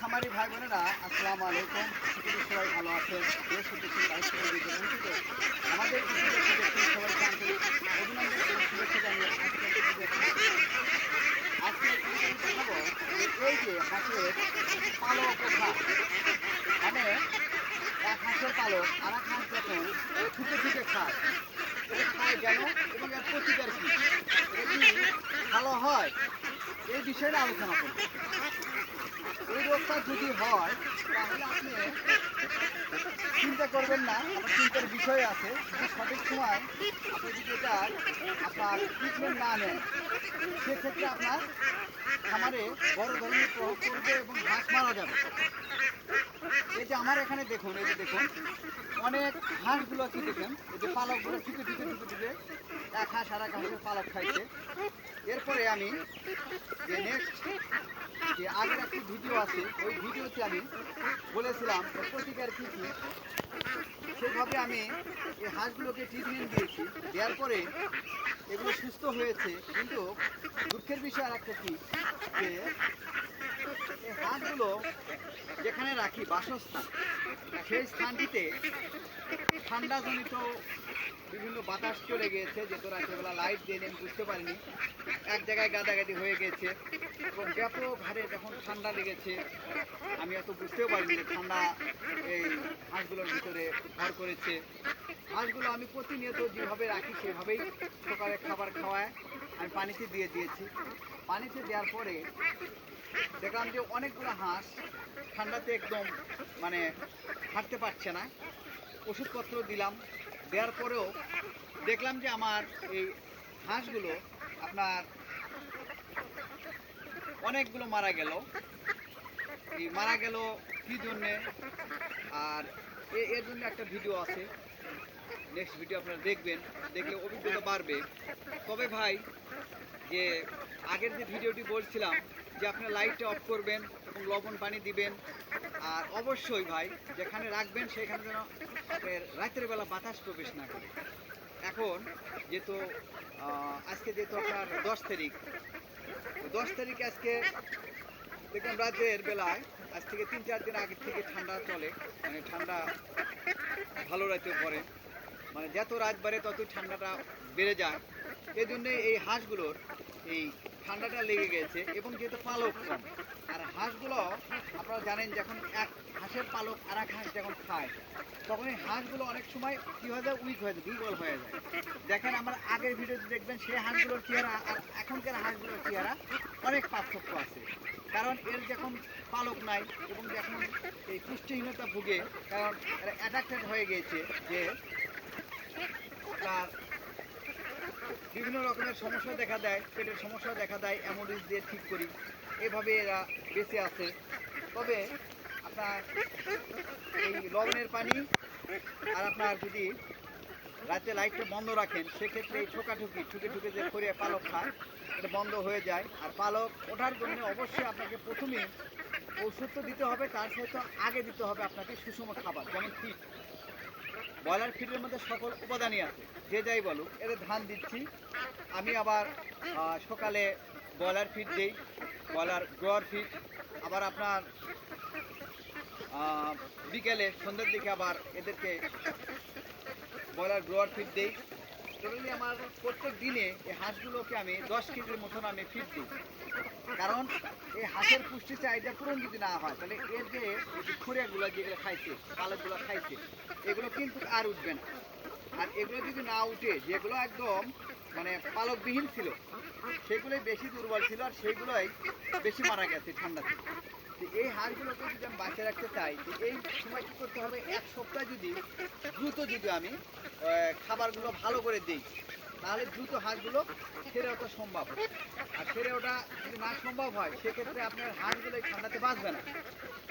খামারি ভাই বোনেরা আসসালামু আলাইকুম। সকলে সবাই ভালো আছেন। দেশ বঞ্চিত আমাদের যে হাঁসের পালক মানে এক হাঁসের আর এক হাঁস যখন ছুটে ছুটে খায় খায় কেন? এবং এর প্রতিকার ভালো হয়, এই বিষয়টা আলোচনা করব। এই রোগটা যদি হয়, তাহলে আপনি চিন্তা করবেন না, আমার চিন্তার বিষয় আছে। সঠিক সময় আপনি যদি এটা আপনার ট্রিটমেন্ট না নেন, সেক্ষেত্রে আপনার খামারে বড় ধরনের প্রভাব পড়বে এবং ঘাস মারা যাবে। এই যে আমার এখানে দেখুন, এই যে দেখুন, অনেক হাঁসগুলো কি দেখেন। এই যে পালকগুলো টিপে টিপে টিপে টিপে এক হাঁস আর এক হাঁসের পালক খাইছে। এরপরে আমি যে নেক্সট যে আগের একটি ভিডিও আছে, ওই ভিডিওতে আমি বলেছিলাম প্রতিকার কী কী সেভাবে আমি এই হাঁসগুলোকে ট্রিটমেন্ট দিয়েছি। দেওয়ার পরে এগুলো সুস্থ হয়েছে। কিন্তু দুঃখের বিষয় আর একটা কি, যে এই হাঁসগুলো যেখানে রাখি বাসস্থান, সেই স্থানটিতে ঠান্ডাজনিত বিভিন্ন বাতাস চলে গিয়েছে, যে তোরা সেবেলা লাইট দিয়ে আমি বুঝতে পারিনি। এক জায়গায় গাদাগাদি হয়ে গেছে এবং ব্যাপক হারে যখন ঠান্ডা লেগেছে, আমি এত বুঝতেও পারিনি যে ঠান্ডা এই হাঁসগুলোর ভিতরে ভর করেছে। হাঁসগুলো আমি প্রতিনিয়ত যেভাবে রাখি, সেভাবেই সকালে খাবার খাওয়ায়। আমি পানিতে দিয়ে দিয়েছি। পানিতে দেওয়ার পরে দেখলাম যে অনেকগুলো হাঁস ঠান্ডাতে একদম মানে হাঁটতে পারছে না। ওষুধপত্র দিলাম। দেওয়ার পরেও দেখলাম যে আমার এই হাঁসগুলো আপনার অনেকগুলো মারা গেল। এই মারা গেল কী জন্যে? আর এর জন্য একটা ভিডিও আছে। নেক্সট ভিডিও আপনারা দেখবেন। দেখলে অভিজ্ঞতা বাড়বে। তবে ভাই, যে আগের যে ভিডিওটি বলছিলাম, যে আপনার লাইটটা অফ করবেন এবং লবণ পানি দিবেন, আর অবশ্যই ভাই, যেখানে রাখবেন সেখানে যেন রাতের বেলা বাতাস প্রবেশ না করে। এখন যেহেতু আজকে যেহেতু আপনার দশ তারিখ দশ তারিখ আজকে দেখলাম রাতের বেলায়, আজ থেকে তিন চার দিন আগে থেকে ঠান্ডা চলে মানে ঠান্ডা ভালো রাতে পড়ে। মানে যত রাত বাড়ে ততই ঠান্ডাটা বেড়ে যায়। এই জন্যে এই হাঁসগুলোর এই ঠান্ডাটা লেগে গেছে এবং যেহেতু পালক কম। আর হাঁসগুলো, আপনারা জানেন যখন এক হাঁসের পালক আর এক হাঁস যখন খায়, তখন এই হাঁসগুলো অনেক সময় কী হয়ে যায়? উইক হয়ে যায়, দুর্বল হয়ে যায়। দেখেন আমার আগের ভিডিওতে দেখবেন সেই হাঁসগুলোর চেহারা আর এখনকার হাঁসগুলোর চেহারা অনেক পার্থক্য আছে। কারণ এর যখন পালক নাই এবং যখন এই পুষ্টিহীনতা ভুগে, কারণ এরা অ্যাডাক্টেড হয়ে গিয়েছে যে তার বিভিন্ন রকমের সমস্যা দেখা দেয়, পেটের সমস্যা দেখা দেয় অ্যামোডিস দিয়ে ঠিক করি। এভাবে এরা বেঁচে আছে। তবে আপনার এই লবণের পানি আর আপনার যদি রাতে লাইটটা বন্ধ রাখেন, সেক্ষেত্রে এই ঠোকাঠুকি, ঠুকে ঠুকে যে করে পালক খায়, এটা বন্ধ হয়ে যায়। আর পালক ওঠার জন্য অবশ্যই আপনাকে প্রথমে ওষুধ তো দিতে হবে, তার সাথে আগে দিতে হবে আপনাকে সুষম খাবার, যেমন ফিট ব্রয়লার ফিডের মধ্যে সকল উপাদানই আছে। যে যাই বলুক, এদের ধান দিচ্ছি। আমি আবার সকালে ব্রয়লার ফিড দিই ব্রয়লার গ্রোয়ার ফিড আবার আপনার বিকেলে সন্ধ্যের দিকে আবার এদেরকে ব্রয়লার গ্রোয়ার ফিড দিই। টোটালি আমার প্রত্যেক দিনে এই হাঁসগুলোকে আমি দশ কেজির মতন আমি ফিড দিই। কারণ এই হাঁসের পুষ্টি চাহিদা পূরণ যদি না হয়, তাহলে এর যে খুঁড়েগুলো যেগুলো খাইছে, পালকগুলো খাইছে, এগুলো কিন্তু আর উঠবে না। আর এগুলো যদি না উঠে, যেগুলো একদম মানে পালকবিহীন ছিল, সেগুলোই বেশি দুর্বল ছিল আর সেগুলোই বেশি মারা গেছে ঠান্ডাতে। এই হাঁসগুলোকে যদি আমি বাঁচিয়ে রাখতে চাই এই সময় কী করতে হবে? এক সপ্তাহ যদি দ্রুত যদি আমি খাবারগুলো ভালো করে দিই, তাহলে দ্রুত হাঁসগুলো সেরে ওঠা সম্ভব। আর সেরে ওঠা যদি না সম্ভব হয়, সেক্ষেত্রে আপনার হাঁসগুলো ঠান্ডাতে বাঁচবে না।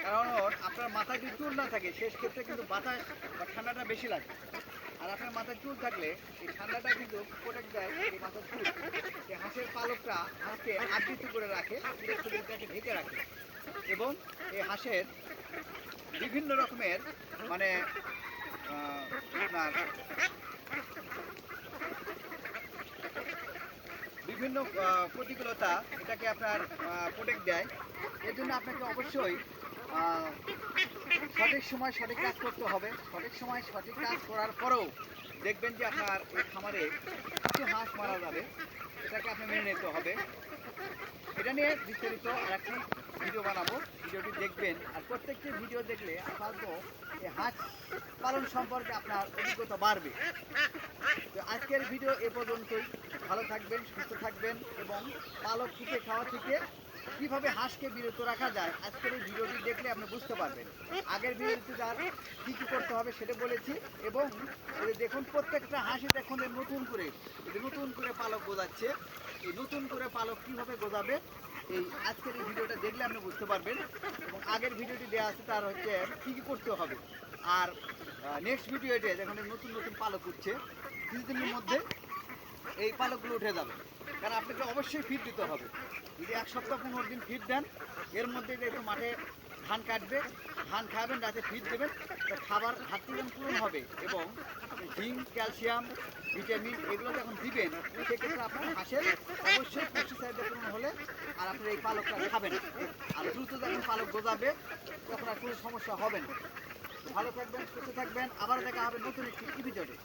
কারণ আপনার মাথায় যদি চুল না থাকে সে ক্ষেত্রে কিন্তু বাতাস বা ঠান্ডাটা বেশি লাগে। আর আপনার মাথায় চুল থাকলে এই ঠান্ডাটা কিন্তু প্রোটেক্ট দেয় এই মাথার চুল। হাঁসের পালকটা হাঁসকে আবৃত করে রাখে ঢেকে রাখে। এবং এই হাঁসের বিভিন্ন রকমের মানে আপনার বিভিন্ন প্রতিকূলতা এটাকে আপনার প্রোটেক্ট দেয়। এর জন্য আপনাকে অবশ্যই সঠিক সময় সঠিক কাজ করতে হবে। সঠিক সময় সঠিক কাজ করার পরেও দেখবেন যে আপনার এই খামারে কিছু হাঁস মারা যাবে। এটাকে আপনি মেনে নিতে হবে। এটা নিয়ে বিস্তারিত আরেকটি ভিডিও বানাবো। ভিডিওটি দেখবেন আর প্রত্যেকটি ভিডিও দেখলে আপনার এই হাঁস পালন সম্পর্কে আপনার অভিজ্ঞতা বাড়বে। তো আজকের ভিডিও এ পর্যন্তই। ভালো থাকবেন, সুস্থ থাকবেন এবং পালক শিখে খাওয়া থেকে কীভাবে হাঁসকে বিরত রাখা যায়, আজকের এই ভিডিওটি দেখলে আপনি বুঝতে পারবেন। আগের ভিডিওতে যার কী কী করতে হবে সেটা বলেছি এবং দেখুন, প্রত্যেকটা হাঁসি দেখুন নতুন করে নতুন করে পালক গোজাচ্ছে। এই নতুন করে পালক কীভাবে গোজাবে, এই আজকের এই ভিডিওটা দেখলে আপনি বুঝতে পারবেন। এবং আগের ভিডিওটি দেওয়া আছে, তার হচ্ছে কী কী করতে হবে। আর নেক্সট ভিডিওতে দেখুন এই নতুন নতুন পালক উঠছে, কিছুদিনের মধ্যে এই পালকগুলো উঠে যাবে। কারণ আপনাকে অবশ্যই ফিট দিতে হবে। যদি এক সপ্তাহ পনেরো দিন ফিট দেন, এর মধ্যে যে একটু মাঠে ধান কাটবে, ধান খাবেন, রাতে ফিট দেবেন, তো খাবার যেমন পূরণ হবে এবং জিঙ্ক, ক্যালসিয়াম, ভিটামিন এগুলো যখন দিবেন, সেক্ষেত্রে আপনার হাঁসের অবশ্যই পুষ্টিসাইডে পূরণ হলে আর আপনার এই পালকটা খাবেন আর দ্রুত যখন পালক গজাবে, তখন আর কোনো সমস্যা হবে না। ভালো থাকবেন, সুস্থ থাকবেন। আবার দেখা হবে নতুন একটি ভিডিওতে